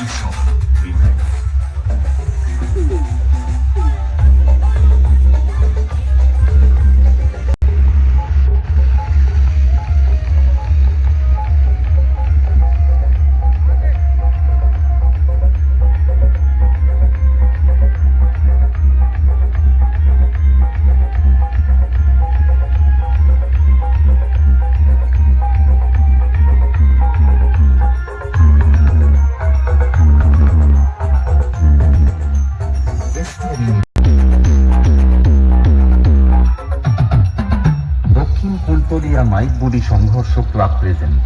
You mic body সংঘর্ষ club present